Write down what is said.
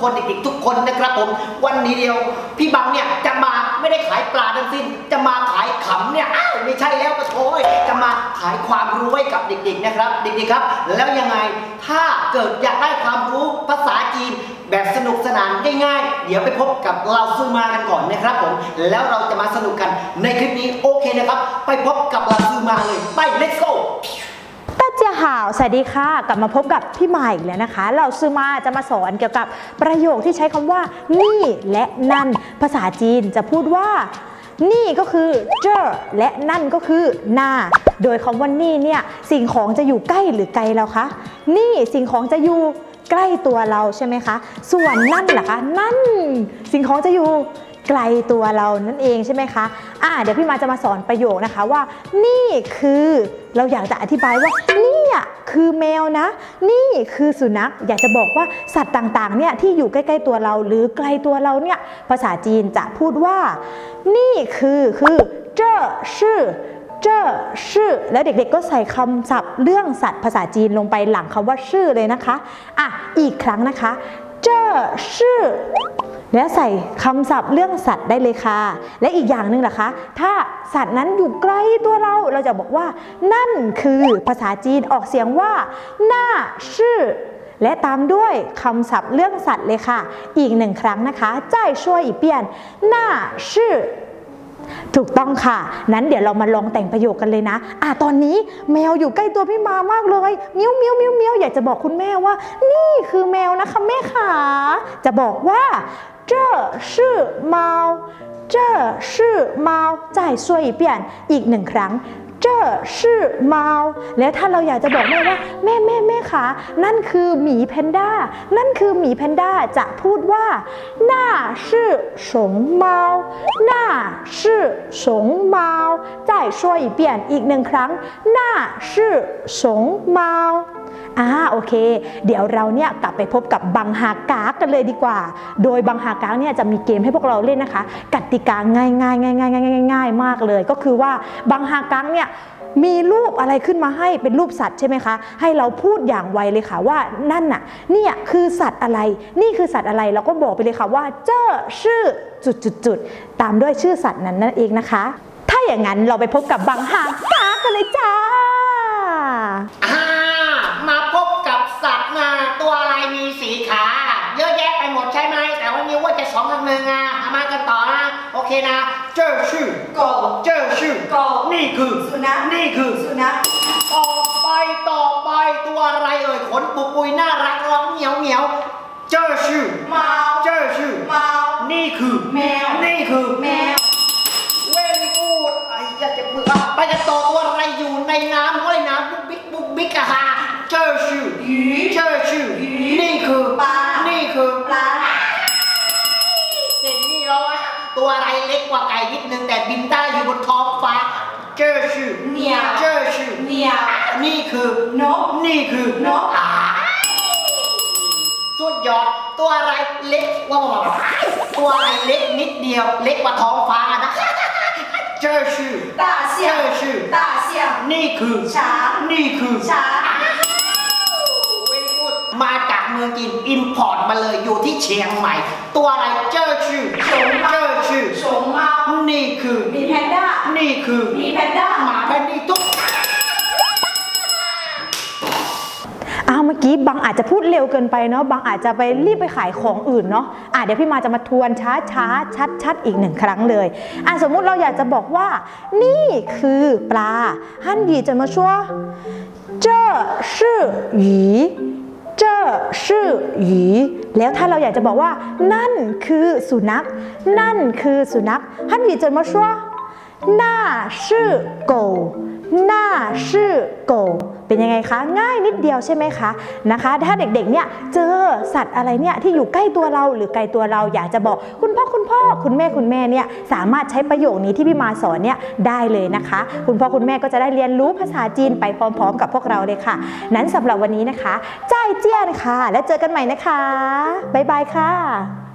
คนเด็กๆทุกคนนะครับผม วันนี้เดียว พี่บังเนี่ยจะมาไม่ได้ขายปลาทั้งสิ้น จะมาขายขำเนี่ยอ้าวไม่ใช่แล้วปะโถยจะมาขายความรู้ให้กับเด็กๆนะครับเด็กๆครับ แล้วยังไงถ้าเกิดอยากได้ความรู้ภาษาจีนแบบสนุกสนานง่ายๆ เดี๋ยวไปพบกับเราซื้อมากันก่อนนะครับผม แล้วเราจะมาสนุกกันในคลิปนี้โอเคนะครับ ไปพบกับเราซื้อมาเลย ไป let's go ต้าเจียห่าว สวัสดีค่ะ กลับมาพบกับพี่ใหม่แล้วนะคะ เราซื้อมาจะมาสอนเกี่ยวกับประโยคที่ใช้คำว่า นี่และนั่น ภาษาจีนจะพูดว่า นี่ก็คือเจอและนั่นก็คือหน้า โดยคำว่านี่เนี่ยสิ่งของจะอยู่ใกล้หรือไกลเราคะ นี่สิ่งของจะอยู่ใกล้ตัวเราใช่ไหมคะ ส่วนนั่นล่ะคะ นั่น สิ่งของจะอยู่ ไกลตัวเรานั่นเองใช่ไหมคะอ่าเดี๋ยวพี่มาจะมาสอนประโยคนะคะว่า นี่คือเราอยากจะอธิบายว่านี่อะคือแมวนะ นี่คือสุนัขอยากจะบอกว่าสัตว์ต่างๆเนี่ยที่อยู่ใกล้ๆตัวเราหรือไกลตัวเราเนี่ยภาษาจีนจะพูดว่า นี่คือคือเจ้อชื่อเจ้อชื่อแล้วเด็กๆก็ใส่คำศัพท์เรื่องสัตว์ภาษาจีนลงไปหลังคำว่าชื่อเลยนะคะ อะ อีกครั้งนะคะ เจ้อชื่อ แล้วใส่คำศัพท์เรื่องสัตว์ได้เลยค่ะ และอีกอย่างหนึ่งล่ะคะ ถ้าสัตว์นั้นอยู่ใกล้ตัวเรา เราจะบอกว่า นั่นคือภาษาจีนออกเสียงว่า หน้าชื่อ และตามด้วยคำศัพท์เรื่องสัตว์เลยค่ะ อีกหนึ่งครั้งนะคะ ใจช่วยอีเปียนหน้าชื่อ ถูกต้องค่ะ นั้นเดี๋ยวเรามาลองแต่งประโยคกันเลยนะ อ่ะตอนนี้แมวอยู่ใกล้ตัวพี่มามากเลยเมียวเมียวเมียวเมียวอยากจะบอกคุณแม่ว่า นี่คือแมวนะคะแม่ขา จะบอกว่า这是猫这是猫再说一遍อีกหนึ่งครั้ง 这是猫แล้วถ้าเราอยากจะบอกแม่ว่าแม่แม่แม่ขานั่นคือหมีแพนด้า นั่นคือหมีแพนด้าจะพูดว่า那是熊猫那是熊猫再说一遍อีกหนึ่งครั้ง那是熊猫อ่า ่าโอเค เดี๋ยวเราเนี่ยกลับไปพบกับบังฮากากันเลยดีกว่า โดยบังฮากาเนี่ยจะมีเกมให้พวกเราเล่นนะคะ กติกาง่ายๆง่ายง่ายง่ายง่ายมากเลย ก็คือว่าบังฮากาเนี่ยมีรูปอะไรขึ้นมาให้เป็นรูปสัตว์ใช่ไหมคะ ให้เราพูดอย่างไวเลยค่ะว่านั่นน่ะเนี่ยคือสัตว์อะไร นี่คือสัตว์อะไรเราก็บอกไปเลยค่ะว่า เจ้อชื่อจุดจุดจุดๆๆตามด้วยชื่อสัตว์นั้นนั่นเองนะคะ ถ้าอย่างนั้นเราไปพบกับบังฮากากันเลยจ้าพบกับสัตว์นะตัวอะไรมีสีขา เยอะแยะไปหมด ใช่ไหม แต่วันนี้ว่าจะสองกับหนึ่งอะเมากันต่อนะ โอเคนะ เจอชื่อ กอเจอชื่อ กอนี่คือสุนัขนี่คือ สุนัขต่อไปต่อไปตัวอะไรเอ่ย ขนปุกปุยน่ารักร้องเหมียวเหมียว เจอชื่อมาเจอชื่อมานี่คือ แมว นี่คือ แมว เวลี่กูดไอ้ยาจะพูดอะไปกันต่อตัวอะไรอยู่ในน้ำห้ายน้ำบุ๊กบิ๊กบุ๊กบิ๊กอะฮะเจอชื่อ เจ้าชื่อ เหนียว เจ้าชื่อ เหนียว นี่คือน ก นี่คือน ก อ่าสุดยอดตัวอะไรเล็กว่าบอกตัวอะไรเล็กนิดเดียว เล็กกว่าท้องฟ้านะเจ้าชื่อ 大象 เจ้าชื่อ 大象 นี่คือ ช้าง นี่คือ ช้าง เวลี่กูดมาจากเมืองจีนอิมพอร์ตมาเลยอยู่ที่เชียงใหม่ ตัวอะไรเจ้าชื่อ 熊猫 เจ้าชื่อ 熊猫 นี่คือ หมีแพนด้า นี่คือมีแพนด้าหมาแพนดี้ตุ๊กอ้าวเมื่อกี้บางอาจจะพูดเร็วเกินไปเนาะบางอาจจะไปรีบไปขายของอื่นเนาะอ่าเดี๋ยวพี่มาจะมาทวนช้าช้าชัดชัดอีกหนึ่งครั้งเลยอ่าสมมุติเราอยากจะบอกว่า นี่คือปลาฮันดีจะมาชัวเจ่หยีเจ่อหยีแล้วถ้าเราอยากจะบอกว่า นั่นคือสุนัข นั่นคือสุนัขฮันดีจะมาชัว หน้าชื่อโกหน้าชื่อโกเป็นยังไงคะ ง่ายนิดเดียวใช่ไหมคะนะคะ ถ้าเด็กๆเนี่ยเจอสัตว์อะไรเนี่ยที่อยู่ใกล้ตัวเราหรือไกลตัวเราอยากจะบอกคุณพ่อคุณพ่อคุณแม่คุณแม่เนี่ยสามารถใช้ประโยคนี้ที่พี่มาสอนเนี่ยได้เลยนะคะ คุณพ่อคุณแม่ก็จะได้เรียนรู้ภาษาจีนไปพร้อม ๆ กับพวกเราเลยค่ะ นั้นสำหรับวันนี้นะคะจ้ายเจี้ยนค่ะ แล้วเจอกันใหม่นะคะบ๊ายบายค่ะ